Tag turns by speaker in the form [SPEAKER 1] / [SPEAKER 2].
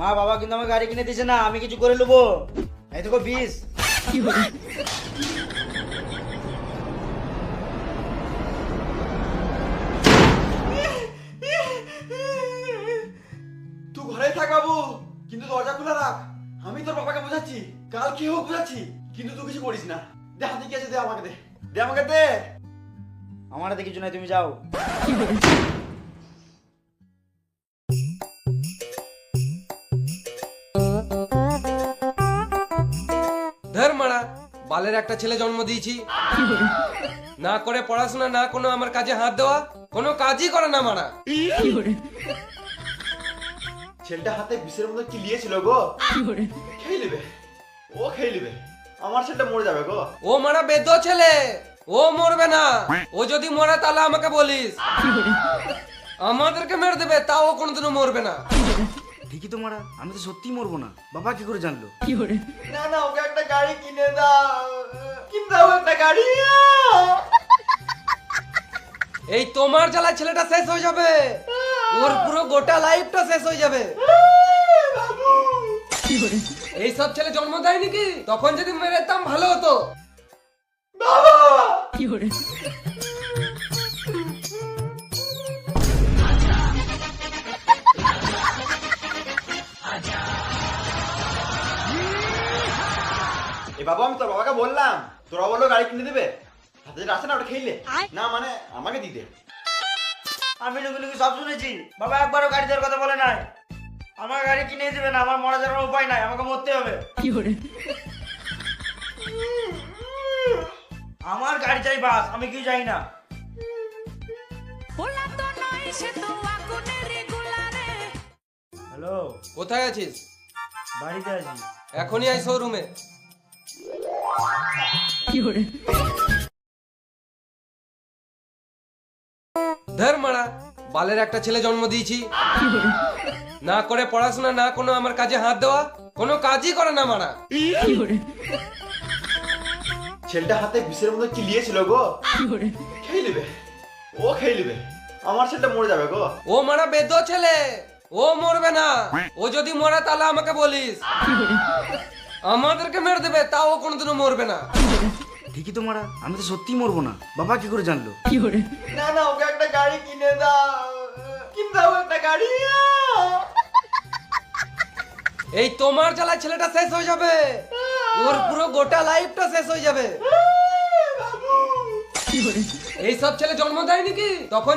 [SPEAKER 1] মা বাবা কিন্তু আমার গাড়ি কিনে দিয়েছে না আমি কিছু করে নেব এই দেখো বিষ।
[SPEAKER 2] তুই ঘরে থাকাবো কিন্তু দরজা খোলা রাখ। আমি তোর বাবাকে বোঝাচ্ছি কাল কি হোক বোঝাচ্ছি কিন্তু তুই কিছু করিস না। দে হাতে কি আছে দে আমাকে দে। দে আমাকে দে।
[SPEAKER 1] আমার হাতে কিছু নাই তুমি যাও।
[SPEAKER 3] বালের একটা ছেলে জন্ম দিয়েছি। না করে পড়াশোনা না কোনো আমার কাজে হাত দেওয়া কোনো কাজই করে না মারা।
[SPEAKER 2] ছেলেটা হাতে বিষের মতো কি লিয়েছিল গো? খেয়ে নেবে। ও খেয়ে নেবে। আমার ছেলেটা মরে যাবে গো।
[SPEAKER 3] ও মারা বেদ্য ছেলে। ও মরবে না। ও যদি মরে তাহলে আমাকে বলিস। আমাদেরকে মেরে দেবে তাও কোনোদিনও মরবে না।
[SPEAKER 1] ঠিকই তো মারা আমি তো সত্যি মরবো না। বাবা কি করে জানলো?
[SPEAKER 2] না না ওকে একটা গাড়ি কিনে দাও। কিনে দাও একটা গাড়ি।
[SPEAKER 3] এই তোমার জ্বালা ছেলেটা শেষ হয়ে যাবে। ওর পুরো গোটা লাইফটা শেষ হয়ে যাবে।
[SPEAKER 2] বাবু
[SPEAKER 3] এই সব ছেলে জন্ম দেয়নি কি? তখন যদি মেরে ভালো হতো।
[SPEAKER 2] বাবা! এ বাবা আমি তোর বাবাকে বললাম। তোরা বলল গাড়ি কিনে দেবে। হাতে যেটা আছে না ওটা খেলে না। মানে আমাকে দিতে।
[SPEAKER 1] আমি লুকি লুকি সব শুনেছি। বাবা একবারও গাড়ি দেওয়ার কথা বলে নাই। আমার গাড়ি কিনে দেবে না আমার মরা যাওয়ার উপায় নাই আমাকে মরতে হবে। আমার গাড়ি চাই বাস আমি কি চাই না. হ্যালো?
[SPEAKER 3] কোথায় আছিস?
[SPEAKER 1] বাড়িতে আছি।
[SPEAKER 3] এখনই আই শোরুমে ধর মারা বালের একটা ছেলে জন্ম দিয়েছি। না করে পড়াশোনা না কোনো আমার কাজে হাত দেওয়া কোনো কাজই করে না মারা।
[SPEAKER 2] ছেলেটা হাতে বিষের মতো কি লিয়েছিল গো। খেয়ে নেবে। ও খেয়ে নেবে। আমার ছেলেটা মরে যাবে গো।
[SPEAKER 3] ও মারা বেদ্য ছেলে। ও মরবে না। ও যদি মরে তাহলে আমাকে বলিস। আমাদেরকে মেরে দেবে তাও কোনোদিনও মরবে না।
[SPEAKER 1] ঠিকই তো মারা আমি তো সত্যি মরবো না। বাবা কি করে জানলো? কি করে?
[SPEAKER 2] না না ওকে একটা গাড়ি কিনে দাও। কিনে দাও একটা গাড়ি।
[SPEAKER 3] এই তোমার জ্বালা ছেলেটা শেষ হয়ে যাবে। ওর পুরো গোটা লাইফটা শেষ হয়ে যাবে।
[SPEAKER 2] বাবু।
[SPEAKER 3] এই সব ছেলে জন্ম দেয়নি কি? তখন